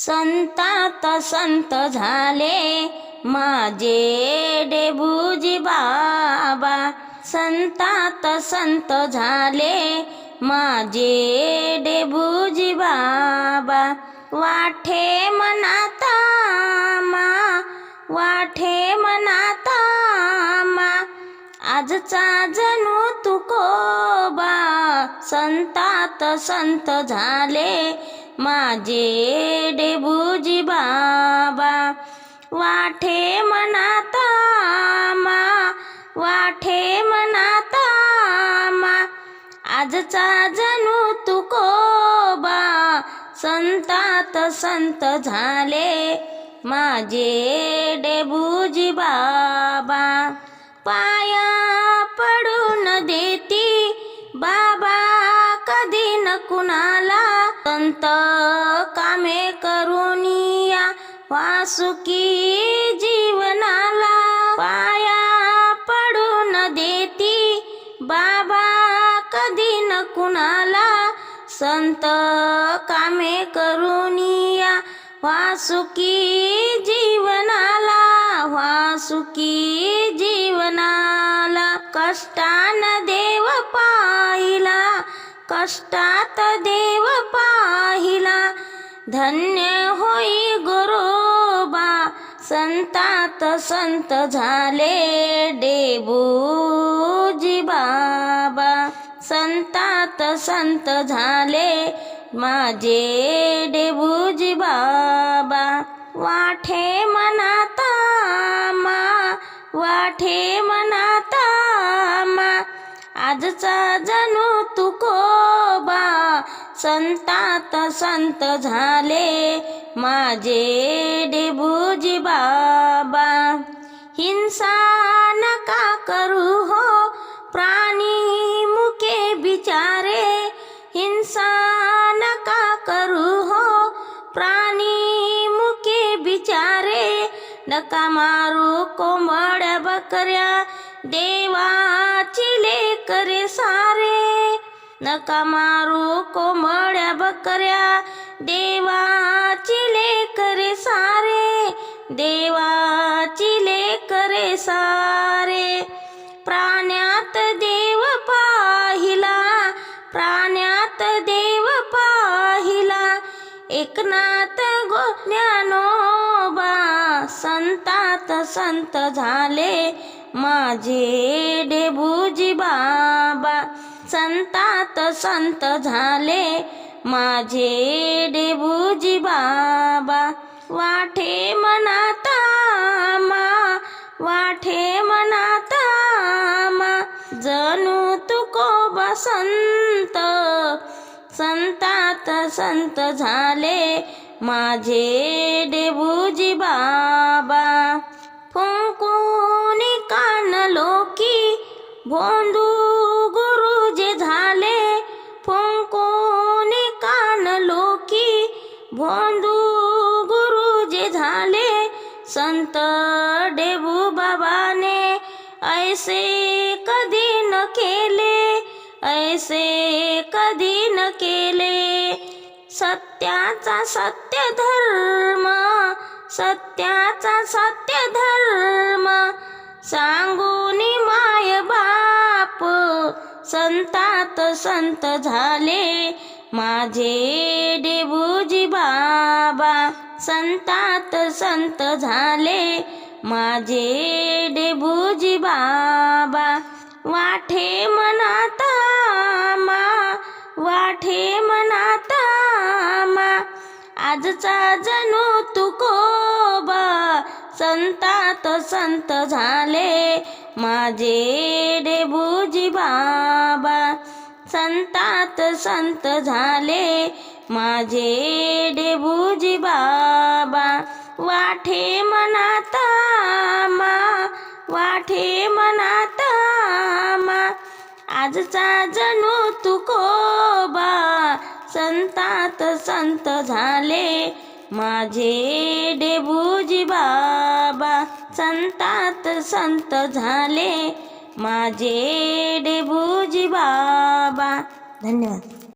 संतात संत झाले. माझे डेबुजी बाबा संतात संत झाले. माझे डेबुजी बाबा वाठे मनाता मा वाठे मनाता मा. आजचा जणू तुकोबा संतात संत झाले. माझे डेबुजी बाबा वाठे मनाता मा वाठे मनाता मा. आजचा जणू तुकोबा संतात संत झाले. माझे डेबुजी बाबा पाया पडून देती. बाबा कधी न कुणाला संत कामे करुनिया या वासुकी जीवनाला पाया पडून देती. बाबा कधी न कुणाला संत कामे करुनिया या वासुकी जीवनाला वासुकी जीवनाला. कष्टान देव पाहिला कष्टात देव धन्य होई गुरुबा संतात संत झाले डेबूजी बाबा संतात संत झाले माझे डेबूजी बाबा. वाठे मनाता मा वाठे मनाता मा आजचा जणू तुको संतात संत झाले, माझे डेबुजी बाबा. हिंसा नका करू हो, प्राणी मुके बिचारे. हिंसा नका करू हो, प्राणी मुके बिचारे. नका मारू कोंबड बकऱ्या, देवाची लेकरे सारे. नका मारू कोंबड्या बकऱ्या. देवाची लेकरे सारे देवाची लेकरे सारे. प्राण्यात देव पाहिला प्राण्यात देव पाहिला. एकनाथ गो ज्ञानोबा संतात संत झाले. माझे डेबुजी बाबा. संतात संत झाले. माझे डेबूजी बाबा वाठे मनाता मा वाठे मनाता मा जणू तुको बसंत संतात संत झाले. माझे डेबू डेबू बाबाने ऐसे कधी न केले ऐसे कधी न केले. सत्याचा सत्य धर्म सत्याचा सत्य धर्म सांगून माय बाप संतात संत झाले. माझे डेबूजी बाबा संतात संत झाले. माझे डेबुजी बाबा वाठे मनाता मा वाठे मनाता मा आजचा जणू तुकोबा संतात संत झाले. माझे डेबुजी बाबा संतात संत झाले. माझे डेबुजी बाबा वाठे मनाता वाठे मनात मा आजचा जणू तुकोबा संतात संत झाले माझे डेबूजी बाबा. संतात संत झाले माझे डेबूजी बाबा. धन्यवाद.